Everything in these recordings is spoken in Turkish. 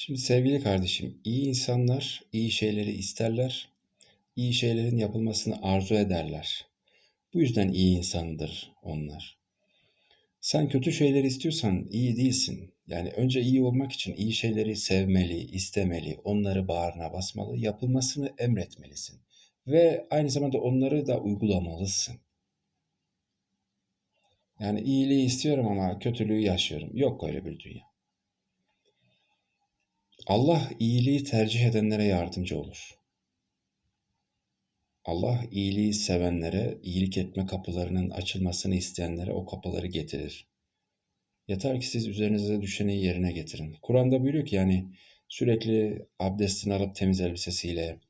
Şimdi sevgili kardeşim, iyi insanlar iyi şeyleri isterler, iyi şeylerin yapılmasını arzu ederler. Bu yüzden iyi insandır onlar. Sen kötü şeyleri istiyorsan iyi değilsin. Yani önce iyi olmak için iyi şeyleri sevmeli, istemeli, onları bağrına basmalı, yapılmasını emretmelisin. Ve aynı zamanda onları da uygulamalısın. Yani iyiliği istiyorum ama kötülüğü yaşıyorum. Yok öyle bir dünya. Allah iyiliği tercih edenlere yardımcı olur. Allah iyiliği sevenlere, iyilik etme kapılarının açılmasını isteyenlere o kapıları getirir. Yeter ki siz üzerinize düşeni yerine getirin. Kur'an'da buyuruyor ki yani sürekli abdestini alıp temiz elbisesiyle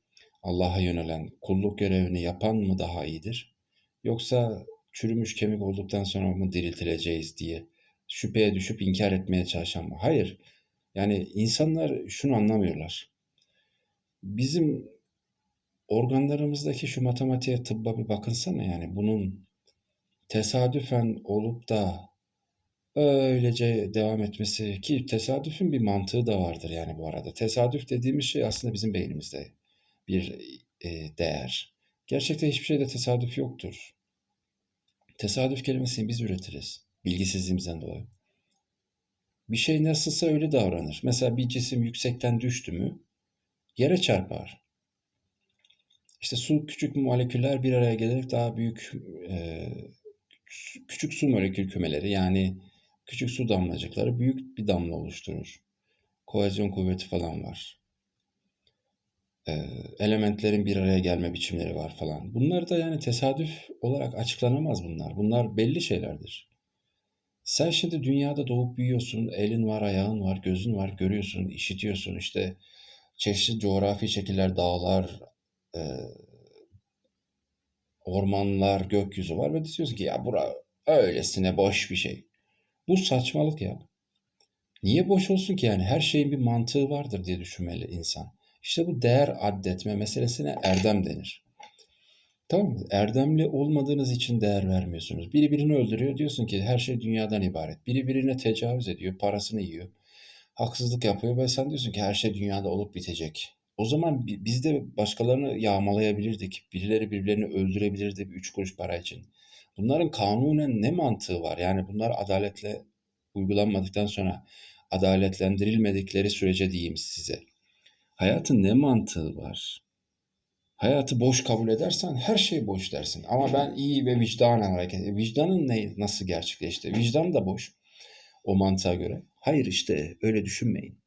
Allah'a yönelen kulluk görevini yapan mı daha iyidir? Yoksa çürümüş kemik olduktan sonra mı diriltileceğiz diye şüpheye düşüp inkar etmeye çalışan mı? Hayır. Yani insanlar şunu anlamıyorlar. Bizim organlarımızdaki şu matematiğe, tıbba bir bakınsana yani bunun tesadüfen olup da öylece devam etmesi ki tesadüfün bir mantığı da vardır yani bu arada. Tesadüf dediğimiz şey aslında bizim beynimizde bir e, değer. Gerçekte hiçbir şeyde tesadüf yoktur. Tesadüf kelimesini biz üretiriz bilgisizliğimizden dolayı. Bir şey nasılsa öyle davranır. Mesela bir cisim yüksekten düştü mü yere çarpar. İşte su küçük moleküller bir araya gelerek daha büyük e, küçük su molekül kümeleri yani küçük su damlacıkları büyük bir damla oluşturur. Kohezyon kuvveti falan var. E, elementlerin bir araya gelme biçimleri var falan. Bunlar da yani tesadüf olarak açıklanamaz bunlar. Bunlar belli şeylerdir. Sen şimdi dünyada doğup büyüyorsun, elin var, ayağın var, gözün var, görüyorsun, işitiyorsun. İşte çeşitli coğrafi şekiller, dağlar, e, ormanlar, gökyüzü var ve diyorsun ki ya bura öylesine boş bir şey. Bu saçmalık ya. Niye boş olsun ki yani her şeyin bir mantığı vardır diye düşünmeli insan. İşte bu değer addetme meselesine erdem denir. Tamam mı? Erdemli olmadığınız için değer vermiyorsunuz. Biri birini öldürüyor diyorsun ki her şey dünyadan ibaret. Biri birine tecavüz ediyor, parasını yiyor. Haksızlık yapıyor ve sen diyorsun ki her şey dünyada olup bitecek. O zaman biz de başkalarını yağmalayabilirdik. Birileri birbirlerini öldürebilirdi üç kuruş para için. Bunların kanunen ne mantığı var? Yani bunlar adaletle uygulanmadıktan sonra adaletlendirilmedikleri sürece diyeyim size. Hayatın ne mantığı var? Hayatı boş kabul edersen her şey boş dersin. Ama ben iyi ve vicdanen hareket. Vicdanın ne, nasıl gerçekleşti? Vicdan da boş o mantığa göre. Hayır işte öyle düşünmeyin.